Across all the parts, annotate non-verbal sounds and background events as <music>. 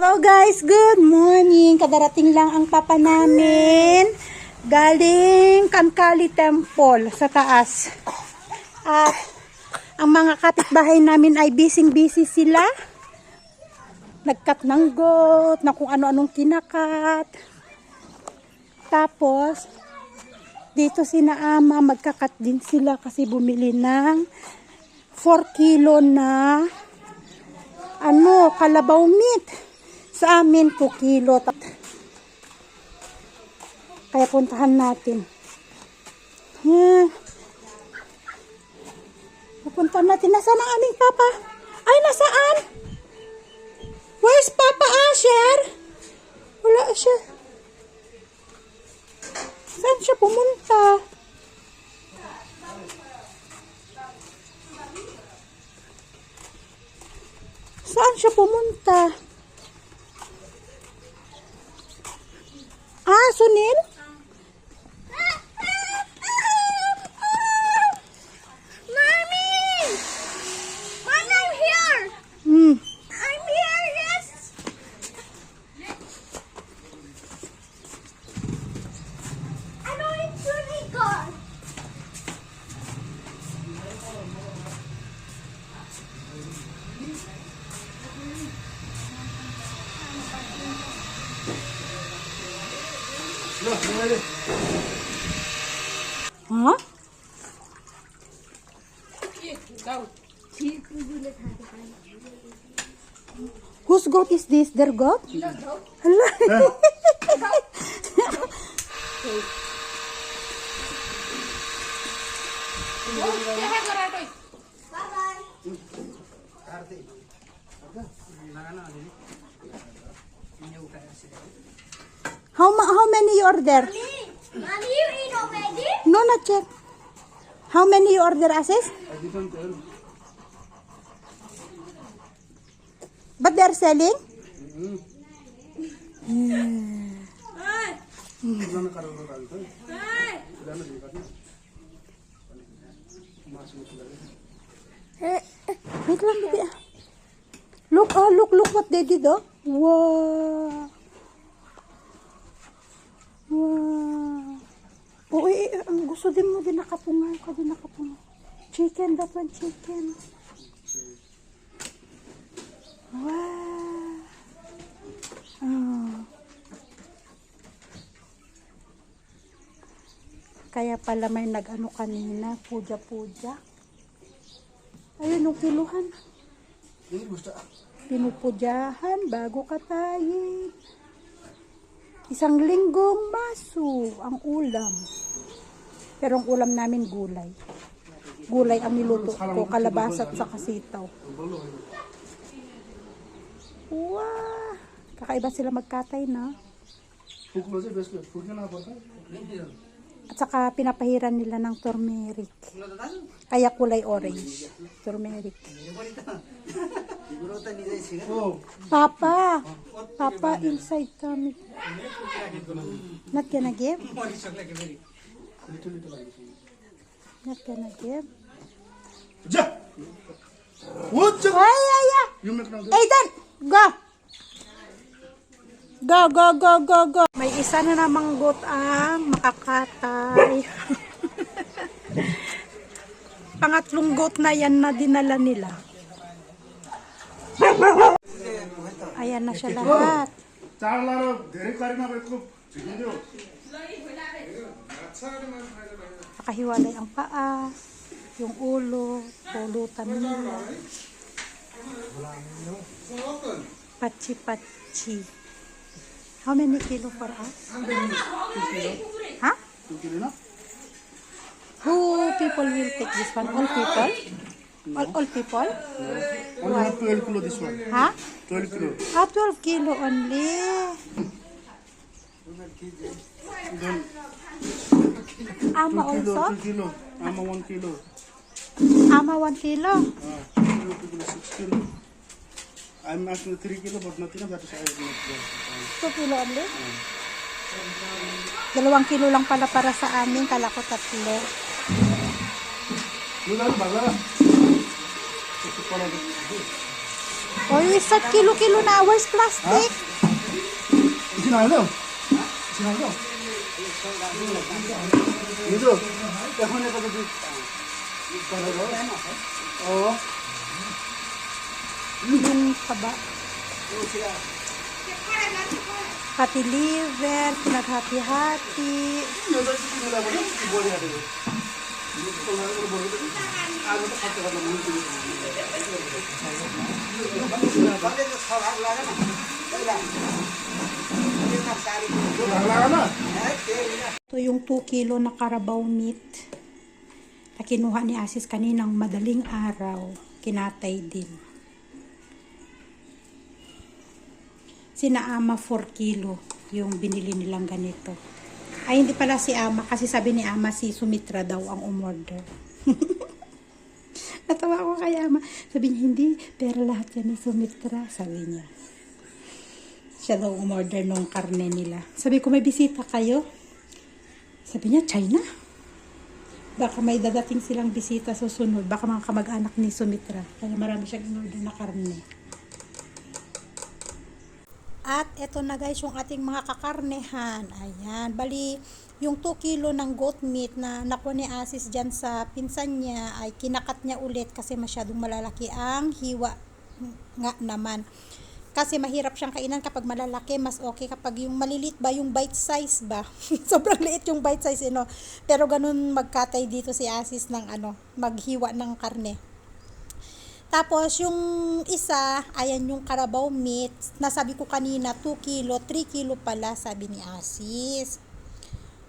Hello guys, good morning. Kadarating lang ang papa namin. Galing Kankali Temple sa taas. At ang mga kapitbahay namin ay busy-busy sila. Nagkat ng goat, na kung ano-anong kinakat. Tapos, dito sina ama, magkakat din sila kasi bumili ng 4 kilo na ano, kalabaw meat. Sa amin, 2 kilo. Kaya puntahan natin. Yan. Pupuntahan natin. Nasaan ang aming papa? Ay, nasaan? Where's Papa Asher? Wala siya. Saan siya pumunta? Saan siya pumunta? Ah, Sunil? Ha? Whose goat is this? Their goat? Hala. Bye-bye. How, ma- how many you order? Mommy, Mommy, you eat already? No, not yet. How many you order, Asis? But they're selling? Eh, eh, wait lang, baby. Look, oh, look, look what they did, oh. Wow. Oo, eh, gusto din mo din nakapunga ka din nakapunga. Chicken, that one chicken. Wow. Oh. Kaya pala may nag-ano kanina, puja-puja. Ayun, yung kiluhan. Pinupudyahan bago katayin. Isang linggong maso ang ulam. Pero ang ulam namin gulay. Gulay ang niluto ko, kalabasa at saka sitaw. Wow! Kakaiba sila magkatay na. At saka pinapahiran nila ng turmeric. Kaya kulay orange. Turmeric. Papa! Papa, inside kami. Not gonna give? Not gonna give? Ay, ay, ay! Aidan! Go! Go, go, go, go, go! May isa na namang goat ang makakatay. <laughs> Pangatlong goat na yan na dinala nila. Ayan na siya lahat. चाडलाएर धेरै कारिमा भएको झिकिन्थ्यो Nakahiwalay ang paa, yung ulo, pulutan nila. Pachi-pachi. How many kilo for us? Huh? Who people will take this one? All people? All, all people? Only have 12 kilo this one. Huh? 12 kilo. Ah, 12 kilo only. Ama 2 kilo, also? 2 kilo. Ama 1 kilo. Ama 1 kilo. Ah, 2 kilo, 2 kilo, 6 kilo. I'm asking 3 kilo but nothing that is I will not go. 2 kilo only? Dalawang kilo lang pala para sa amin. Kala ko tatlo. Lu lalu baga. Itu kalau Oy, sa kilo-kilo na. Where's plastic? Sinalo? Sinalo? Dito. Ako na pag dito. Oo. Yung taba. Pati liver, pinaghati-hati. Wala na. Ito yung 2 kilo na Carabao meat na kinuha ni Asis kaninang madaling araw. Kinatay din. Sina Ama 4 kilo yung binili nilang ganito. Ay, hindi pala si Ama kasi sabi ni Ama si Sumitra daw ang umorder. <laughs> Natawa ko kay Ama. Sabi niya, hindi, pero lahat yan ni Sumitra, sabi niya. Siya daw umorder nung karne nila. Sabi ko, may bisita kayo? Sabi niya, China. Baka may dadating silang bisita susunod. Baka mga kamag-anak ni Sumitra. Kaya marami siyang in-order na karne. At eto na guys yung ating mga kakarnehan. Ayan. Bali, yung 2 kilo ng goat meat na nakuha ni Asis dyan sa pinsan niya ay kinakat niya ulit kasi masyadong malalaki ang hiwa nga naman. Kasi mahirap siyang kainan kapag malalaki, mas okay kapag yung malilit ba, yung bite size ba. <laughs> Sobrang liit yung bite size, you know. Pero ganun magkatay dito si Asis ng ano, maghiwa ng karne. Tapos, yung isa, ayan yung Carabao meat. Nasabi ko kanina, 2 kilo, 3 kilo pala, sabi ni Asis.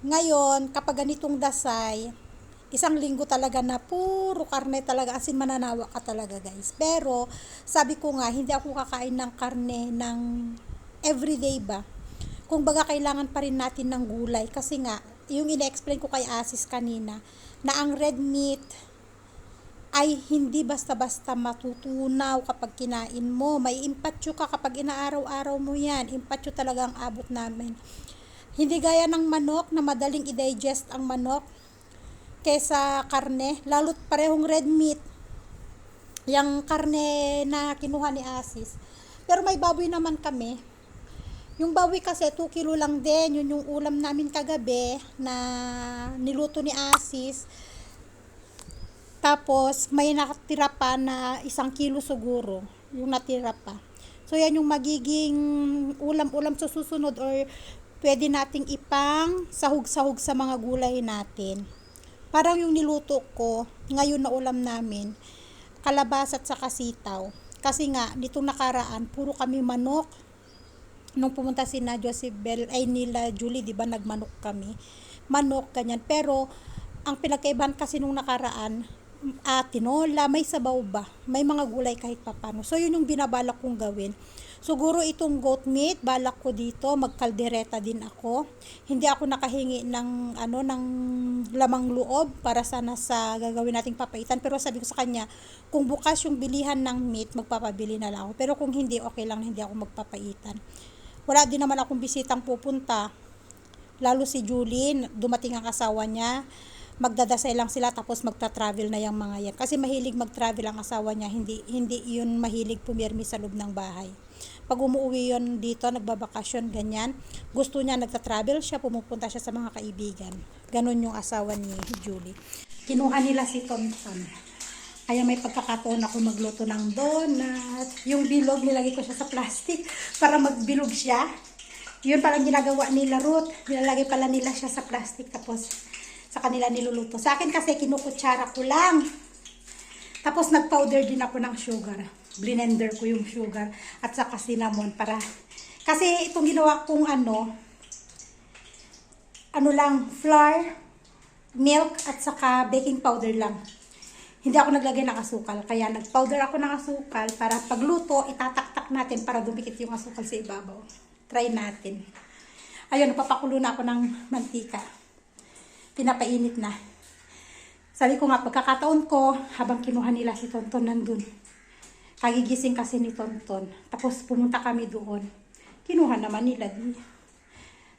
Ngayon, kapag ganitong dasay, isang linggo talaga na puro karne talaga, asin mananawa ka talaga guys. Pero, sabi ko nga, hindi ako kakain ng karne ng everyday ba. Kung baga, kailangan pa rin natin ng gulay. Kasi nga, yung ina-explain ko kay Asis kanina, na ang red meat, ay hindi basta-basta matutunaw kapag kinain mo. May impatyo ka kapag inaaraw-araw mo yan. Impatyo talaga ang abot namin. Hindi gaya ng manok na madaling i-digest ang manok kesa karne. Lalo't parehong red meat. Yung karne na kinuha ni Asis. Pero may baboy naman kami. Yung baboy kasi 2 kilo lang din. Yun yung ulam namin kagabi na niluto ni Asis. Tapos, may nakatira pa na isang kilo siguro, yung natira pa. So, yan yung magiging ulam-ulam sa susunod or pwede nating ipang sahog-sahog sa mga gulay natin. Parang yung niluto ko, ngayon na ulam namin, kalabasa at saka sitaw. Kasi nga, nitong nakaraan, puro kami manok. Nung pumunta si na Josebel, ay nila Julie, di ba, nagmanok kami. Manok, ganyan. Pero, ang pinagkaibahan kasi nung nakaraan, ah, tinola, may sabaw ba? May mga gulay kahit papano. So, yun yung binabalak kong gawin. Siguro itong goat meat, balak ko dito, magkaldereta din ako. Hindi ako nakahingi ng, ano, ng lamang loob para sana sa gagawin nating papaitan. Pero sabi ko sa kanya, kung bukas yung bilihan ng meat, magpapabili na lang ako. Pero kung hindi, okay lang, hindi ako magpapaitan. Wala din naman akong bisitang pupunta. Lalo si Julie, dumating ang asawa niya magdadasay lang sila tapos magta-travel na yung mga yan. Kasi mahilig mag-travel ang asawa niya, hindi hindi yun mahilig pumirmi sa loob ng bahay. Pag umuwi yun dito, nagbabakasyon, ganyan, gusto niya nagta-travel siya, pumupunta siya sa mga kaibigan. Ganon yung asawa ni Julie. Kinuha nila si Tonton. Kaya may pagkakataon ako magluto ng donut. Yung bilog, nilagay ko siya sa plastic <laughs> para magbilog siya. Yun palang ginagawa nila Ruth. Nilalagay pala nila siya sa plastic tapos sa kanila niluluto. Sa akin kasi kinukutsara ko lang. Tapos nag-powder din ako ng sugar. Blender ko yung sugar at saka cinnamon para kasi itong ginawa kong ano ano lang flour, milk at saka baking powder lang. Hindi ako naglagay ng asukal kaya nag-powder ako ng asukal para pagluto itataktak natin para dumikit yung asukal sa ibabaw. Try natin. Ayun, napapakulo na ako ng mantika pinapainit na. Sabi ko nga, pagkakataon ko, habang kinuha nila si Tonton nandun. Kagigising kasi ni Tonton. Tapos pumunta kami doon. Kinuha naman nila. Di.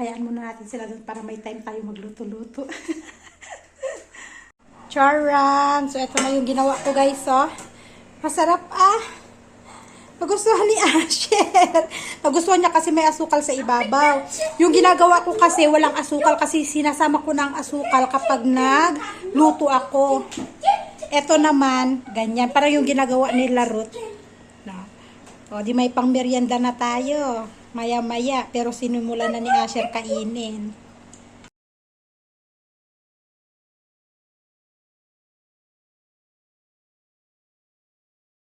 Hayaan muna natin sila doon para may time tayo magluto-luto. <laughs> Charan! So, ito na yung ginawa ko guys, oh. Masarap ah. Nagustuhan ni <laughs> Asher. Nagustuhan niya kasi may asukal sa ibabaw. Yung ginagawa ko kasi walang asukal kasi sinasama ko ng asukal kapag nagluto ako. Ito naman, ganyan. Parang yung ginagawa nila Ruth. No. O, di may pang merienda na tayo. Maya-maya. Pero sinimula na ni Asher kainin.